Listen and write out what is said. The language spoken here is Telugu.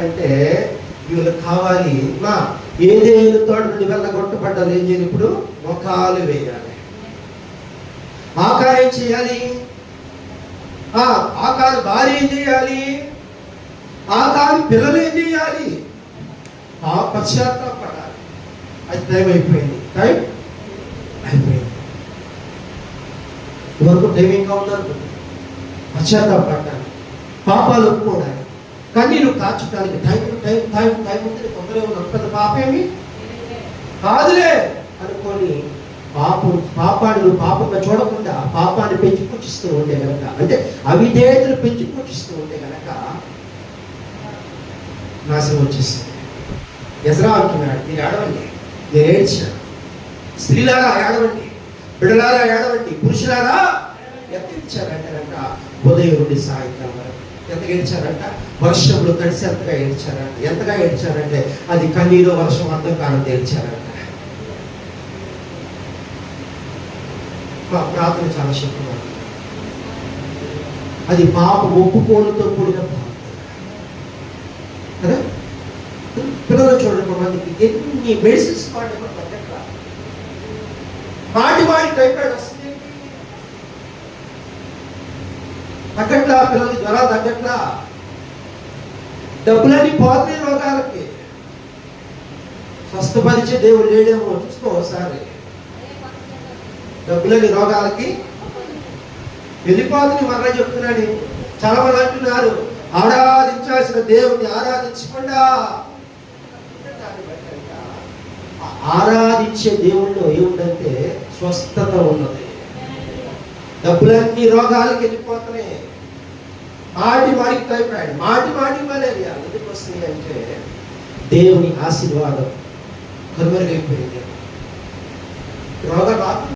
చేస్తున్నారంటే వీళ్ళకి కావాలి. మా ఏదేలు తోట నుండి వెళ్ళగొట్టబడ్డారు ఏం చేయాలి ఇప్పుడు? మొఖాలు వేయాలి. ఆకారం ఏం చేయాలి. ఆ కారు భార్య ఏం చేయాలి? ఆకారం పిల్లలు ఏం చేయాలి? ఆ పశ్చాత్తాపడాలి అది టైం అయిపోయింది. టైం అయిపోయింది. ఇవరకు టైం ఇంకా ఉందనుకుంటుంది పశ్చాత్తాపడ్డాలి పాపాలు ఒప్పుకోవడానికి. కన్నీళ్ళు కాచడానికి టైం టైం టైం టైం ఉంటే తొందరగా ఉన్న పెద్ద పాపేమి? కాదులే అనుకొని పాపం పాపాన్ని నువ్వు పాపంగా చూడకుండా పాపాన్ని పెంచి పూజిస్తూ ఉండే గనక అంటే అవిధేయతను పెంచి పూజిస్తూ ఉండే గనక నాశనం వచ్చేస్తుంది. ఎజరా అంటున్నాడు మీరు ఏడవండి. నేను ఏడ్చారు స్త్రీలారా ఏడవండి బిడలారా ఏడవండి పురుషులారా? ఎత్తించారంటే కనుక ఉదయం నుండి సాయంత్రం వరకు ఎంత ఏడ్చారంట వర్షంలో తడిసి ఎంతగా ఏడ్చారంట. ఎంతగా ఏడ్చారంటే అది కన్నీరు వర్షం అంతం కానీ ఏడ్చారంట ప్రార్థన చాలా శక్తి అది పాప ఒప్పుకోలుతో కూడిన ప్రార్థన కదా? పిల్లలు చూడండి కొంతమందికి ఎన్ని మెడిసిన్స్ వాడి తగ్గట్లా మాటి టైఫాయిడ్ వస్తుంది ఆ పిల్లలకి జ్వరాలు తగ్గట్లా డబ్బులన్నీ పోతున్నాయి రోగాలకి. స్వస్థపరిచే దేవుడు లేడేమో చూసుకో ఒకసారి. డబ్బులని రోగాలకి వెళ్ళిపోతుంది మరలా చెప్తున్నాడు. చాలా మంది అంటున్నారు ఆరాధించాల్సిన దేవుడిని ఆరాధించకుండా. ఆరాధించే దేవుళ్ళు ఏముందంటే స్వస్థత ఉన్నది. డబ్బులన్నీ రోగాలకి వెళ్ళిపోతున్నాయి. మాటి మాటికి టైఫాయిడ్ మాటి మాటి మలేరియా ఎందుకు వస్తున్నాయి అంటే దేవుని ఆశీర్వాదం కనుమరుగైపోయింది రోగం రాకుండా